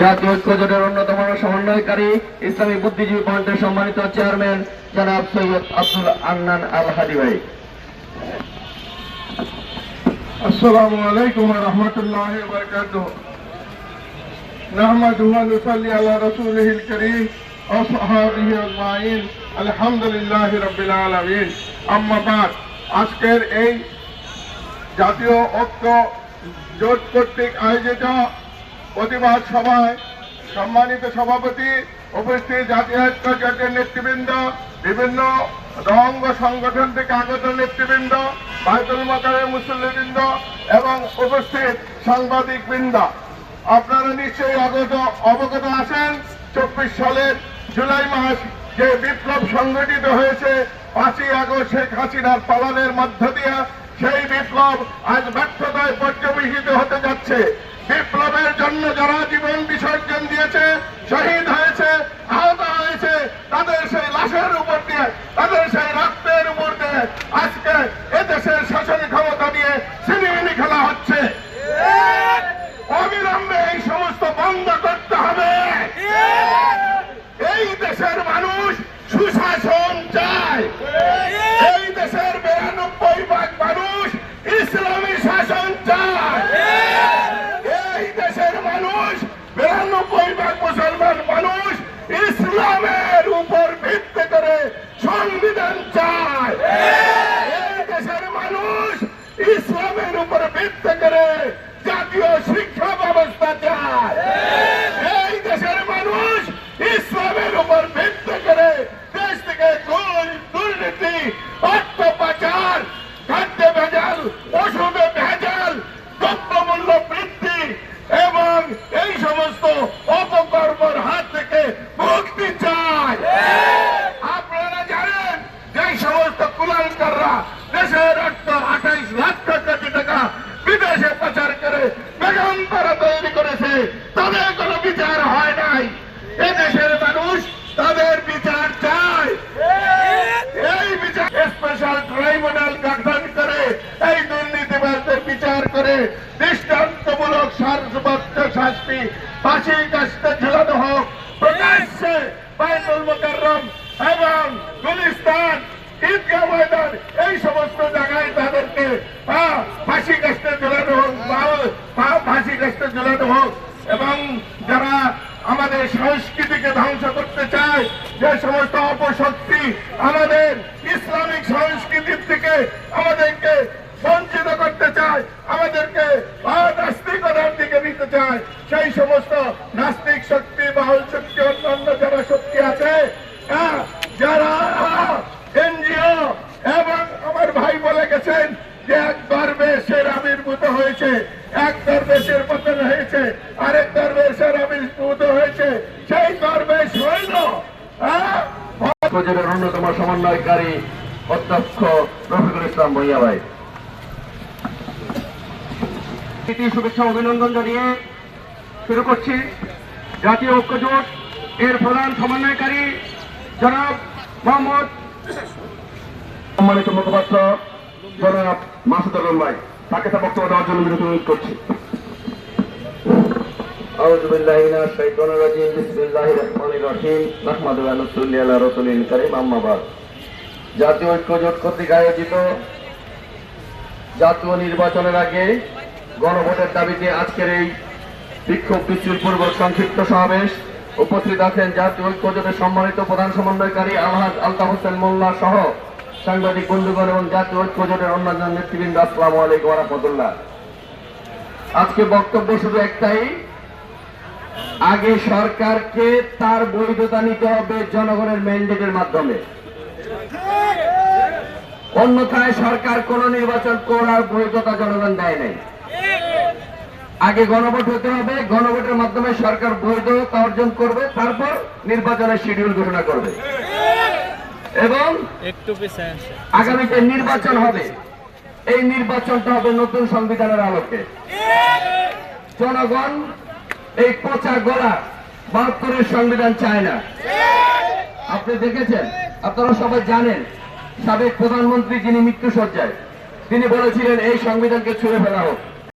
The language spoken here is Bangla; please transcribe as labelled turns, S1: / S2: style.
S1: জাতীয় ঐক্য জোটের অন্যতম সমন্বয়কারী ইসলামী বুদ্ধিজীবী ফ্রন্টের সম্মানিত চেয়ারম্যান জনাব সৈয়দ আব্দুল আন্নান আল হাদি ভাই
S2: السلام عليكم ورحمة الله وبركاته نحمده ونصلي على رسوله الكريم وصحابه أجمعين الحمد لله رب العالمين أما بعد আজকের এই জাতীয় ঐক্য জোট কর্তৃক আয়োজিত প্রতিবাদ সভায় সম্মানিত সভাপতি, উপস্থিত জাতীয় নেতৃবৃন্দ, বিভিন্ন রঙ্গ সংগঠন থেকে আগত নেতৃবৃন্দ বায়তুল মাকারের মুসল্লিবৃন্দ এবং উপস্থিত সাংবাদিক বৃন্দ আপনারা নিশ্চয়ই অগত অবগত আছেন, চব্বিশ সালের জুলাই মাস যে বিপ্লব সংগঠিত হয়েছে, পাঁচই আগস্ট শেখ হাসিনার পালনের মধ্য দিয়ে, সেই বিপ্লব আজ ব্যর্থতায় পর্যবেসিত হতে যাচ্ছে। বিপ্লবের জন্য যারা জীবন বিসর্জন দিয়েছে শহীদ হয়েছে আহত হয়েছে তাদের সেই লাশের উপর দিয়ে তাদের সেই রক্তের উপর দিয়ে আজকে এদেশের শাসন ক্ষমতা দিয়ে সিনেমিনি খেলা হচ্ছে। অবিলম্বে এই সমস্ত বন্ধ করতে হবে এই দেশের মানুষ সুশাসন চায় এই দেশের বিরানব্বই ভাগ মানুষ ইসলামী শাসন চায় এই দেশের মানুষ বিরানব্বই ভাগ মুসলমান মানুষ ইসলামের উপর ভিত্তি করে সংবিধান চায়। এই দেশের মানুষ ইসলামের উপর ভিত্তি করে জাতীয় শিক্ষা ব্যবস্থা চায় এই দেশের মানুষ ইসলামের উপর ভিত্তি করে দেশ থেকে ঘুষ দুর্নীতি অর্থ পাচার খাদ্য ভেজাল ওষুধে ভেজাল দ্রব্যমূল্য বৃদ্ধি এবং এই সমস্ত অপকর্মর হাত থেকে মুক্তি চায় আপনারা জানেন যে এই সমস্ত কুলাঙ্কাররা দেশের অর্থ আঠাইশ লক্ষ কোটি টাকা বিদেশে পাচার করে বেগম তারা তৈরি করেছে তাদের কোনো বিচার হয় নাই এ দেশের মানুষ তাদের বিচার চায় এই বিচার স্পেশাল ট্রাইব্যুনাল গঠন করে এই দুর্নীতিবাদদের বিচার করে দৃষ্টান্তমূলক সর্বোচ্চ শাস্তি, ফাঁসি কাস্তে ঝুলানো হোক। প্রকাশ্যে বাইতুল মোকাররম এবং গুলিস্তান, ঈদগাহ ময়দান, এই সমস্ত জায়গায় তাদেরকে ফাঁসি কাস্তে ঝুলানো হোক বা- ফাঁসি কাস্তে ঝুলানো হোক। এবং যারা আমাদের সংস্কৃতিকে ধ্বংস করতে চায় যে সমস্ত অপশক্তি আমাদের ইসলামিক সংস্কৃতির থেকে আমাদেরকে বঞ্চিত করতে চায়, আমাদেরকে নাস্তিকতার দিকে নিতে চায়, সেই সমস্ত নাস্তিক শক্তি, বাহুল শক্তি, অন্যান্য যারা শক্তি আছে যারা এনজিও এবং আমার ভাই বলে গেছেন যে এক দরবেশের আবির্ভূত হয়েছে এক দরবেশের পতন হয়েছে আরেক দরবেশের আবির্ভূত হয়েছে সেই দরবেশ হইল হ্যাঁ
S1: জোটের অন্যতম সমন্বয়কারী অধ্যক্ষ রফিকুল ইসলাম ভৈয়া ভাই। শুভেচ্ছা, অভিনন্দন জানিয়ে শুরু করছি। জাতীয় ঐক্য জোট এর প্রধান সমন্বয়কারী জনাব মোহাম্মদ সম্মানিত মুখপাত্র জনাব মাসুদ আলম ভাই, তাকে তার বক্তব্য দেওয়ার জন্য বিরত করছি। أعوذ بالله من الشيطان الرجيم بسم الله الرحمن الرحيم نحمده ونصلي على رسوله الكريم أما بعد জাতীয় ঐক্য জোট কর্তৃক আয়োজিত জাতীয় নির্বাচনের আগে গণভোটের দাবিতে আজকের এই বিক্ষোভ মিছিলপূর্বক সংক্ষিপ্ত সমাবেশ উপস্থিত আছেন জাতীয় ঐক্য জোটের সম্মানিত প্রধান সমন্বয়কারী আলহাজ আলতাফ হোসেন মোল্লা সহ সাংবাদিক বন্ধুগণ এবং জাতীয় ঐক্য জোটের অন্যান্য নেতৃবৃন্দ আসসালামু আলাইকুম রহমতুল্লাহ আজকে বক্তব্য শুধু একটাই আগে সরকারকে তার বৈধতা নিতে হবে জনগণের ম্যান্ডেটের মাধ্যমে। অন্যথায় সরকার কোন নির্বাচন করার বৈধতা জনগণ দেয় নাই। আগে গণভোট হতে হবে গণভোটের মাধ্যমে সরকার বৈধতা অর্জন করবে তারপর নির্বাচনের শিডিউল ঘোষণা করবে। এবং আগামীতে নির্বাচন হবে এই নির্বাচনটা হবে নতুন সংবিধানের আলোকে। জনগণ এই পচা গলা করে সংবিধান চায় না। আপনি দেখেছেন? আপনারা সবাই জানেন, সাবেক প্রধানমন্ত্রী যিনি মৃত্যু সজ্জায় তিনি বলেছিলেন, এই সংবিধানকে ছুঁড়ে ফেলা হোক।